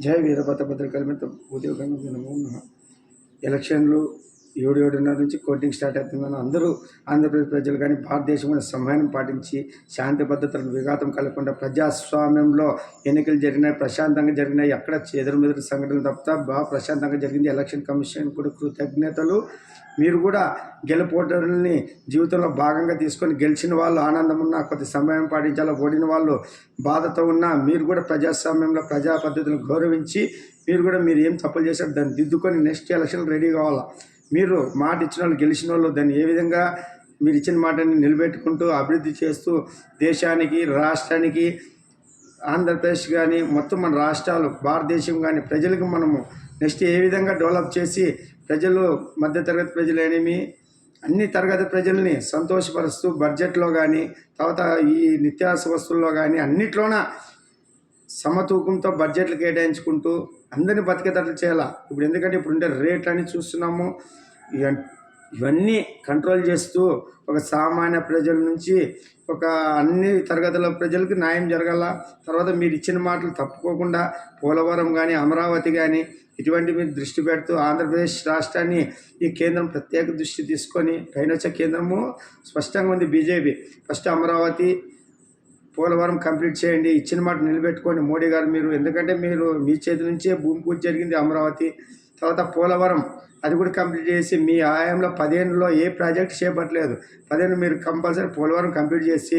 జయ వీరభద్రభద్ర భద్రకల్మిత ఉద్యోగం నమో. ఎలక్షన్లు ఏడు ఏడున్నర నుంచి కోటింగ్ స్టార్ట్ అవుతుందని అందరూ ఆంధ్రప్రదేశ్ ప్రజలు కానీ భారతదేశంలో కూడా సమయాన్ని పాటించి శాంతి భద్రతలకు విఘాతం కలగకుండా ప్రజాస్వామ్యంలో ఎన్నికలు జరిగినాయి ప్రశాంతంగా జరిగినాయి ఎక్కడ ఎదురుమెదురు సంఘటనలు తప్ప బాగా ప్రశాంతంగా జరిగింది ఎలక్షన్ కమిషన్ కూడా కృతజ్ఞతలు. మీరు కూడా గెలుపోటల్ని జీవితంలో భాగంగా తీసుకొని గెలిచిన వాళ్ళు ఆనందం ఉన్నా కొద్ది సమయం పాటించాలా ఓడిన వాళ్ళు బాధతో ఉన్నా మీరు కూడా ప్రజాస్వామ్యంలో ప్రజా పద్ధతులను గౌరవించి మీరు కూడా మీరు ఏం తప్పులు చేశారు దాన్ని దిద్దుకొని నెక్స్ట్ ఎలక్షన్ రెడీ కావాలా. మీరు మాట ఇచ్చిన వాళ్ళు గెలిచిన వాళ్ళు దాన్ని ఏ విధంగా మీరు ఇచ్చిన మాటని నిలబెట్టుకుంటూ అభివృద్ధి చేస్తూ దేశానికి రాష్ట్రానికి ఆంధ్రప్రదేశ్ కానీ మొత్తం మన రాష్ట్రాలు భారతదేశం కానీ ప్రజలకు మనము నెక్స్ట్ ఏ విధంగా డెవలప్ చేసి ప్రజలు మధ్యతరగతి ప్రజలేనేమి అన్ని తరగతి ప్రజల్ని సంతోషపరుస్తూ బడ్జెట్లో కానీ తర్వాత ఈ నిత్యావసర వస్తువుల్లో కానీ అన్నిట్లోన సమతూకంతో బడ్జెట్లు కేటాయించుకుంటూ అందరినీ బతికేటట్లు చేయాలా? ఇప్పుడు ఎందుకంటే ఇప్పుడు ఉండే రేట్లు అని చూస్తున్నాము ఇవన్నీ కంట్రోల్ చేస్తూ ఒక సామాన్య ప్రజల నుంచి ఒక అన్ని తరగతుల ప్రజలకు న్యాయం జరగాల. తర్వాత మీరు ఇచ్చిన మాటలు తప్పుకోకుండా పోలవరం కానీ అమరావతి కానీ ఇటువంటి మీరు దృష్టి పెడుతూ ఆంధ్రప్రదేశ్ రాష్ట్రాన్ని ఈ కేంద్రం ప్రత్యేక దృష్టి తీసుకొని పైన వచ్చే కేంద్రము స్పష్టంగా ఉంది BJP. First Amaravati Polavaram complete చేయండి ఇచ్చిన మాట నిలబెట్టుకోండి మోడీ గారు మీరు. ఎందుకంటే మీరు మీ చేతి నుంచే భూమి పూజ జరిగింది అమరావతి. తర్వాత పోలవరం అది కూడా కంప్లీట్ చేసి మీ ఆయంలో పదిహేనులో ఏ ప్రాజెక్ట్ చేపట్టలేదు. పదిహేను మీరు కంపల్సరీ పోలవరం కంప్లీట్ చేసి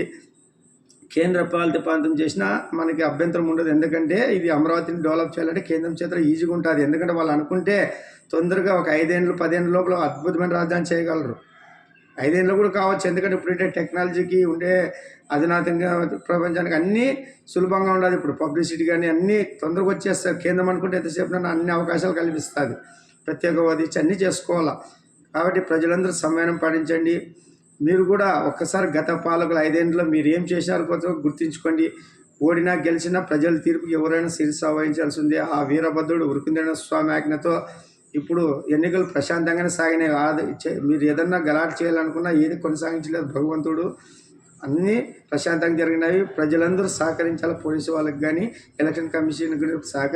కేంద్ర పాలిత ప్రాంతం చేసినా మనకి అభ్యంతరం ఉండదు. ఎందుకంటే ఇది అమరావతిని డెవలప్ చేయాలంటే కేంద్రం చేత ఈజీగా ఉంటుంది. ఎందుకంటే వాళ్ళు అనుకుంటే తొందరగా ఒక ఐదేళ్ళు పదిహేను లోపల అద్భుతమైన రాజధాని చేయగలరు. ఐదేళ్ళు కూడా కావచ్చు. ఎందుకంటే ఇప్పుడంటే టెక్నాలజీకి ఉండే అధునాతంగా ప్రపంచానికి అన్నీ సులభంగా ఉండాలి. ఇప్పుడు పబ్లిసిటీ కానీ అన్నీ తొందరగా వచ్చేస్తారు కేంద్రం అనుకుంటే ఎంతసేపు అన్ని అవకాశాలు కల్పిస్తుంది. ప్రత్యేక హోదా అన్నీ చేసుకోవాలా. కాబట్టి ప్రజలందరూ సమయం పాటించండి. మీరు కూడా ఒక్కసారి గత పాలకులు ఐదేళ్ళలో మీరు ఏం చేశారు కొత్త గుర్తుంచుకోండి. ఓడినా గెలిచినా ప్రజల తీర్పు ఎవరైనా శిరస ఉంది ఆ వీరభద్రుడు ఉరుకుందైన స్వామి ఆజ్ఞతో ఇప్పుడు ఎన్నికలు ప్రశాంతంగానే సాగినాయి ఆది- చే- మీరు ఏదన్నా గలాట్ చేయాలనుకున్నా ఏది కొనసాగించలేదు భగవంతుడు. అన్నీ ప్రశాంతంగా జరిగినాయి. ప్రజలందరూ సహకరించాలి పోలీసు వాళ్ళకి కానీ ఎలక్షన్ కమిషన్ సహకరి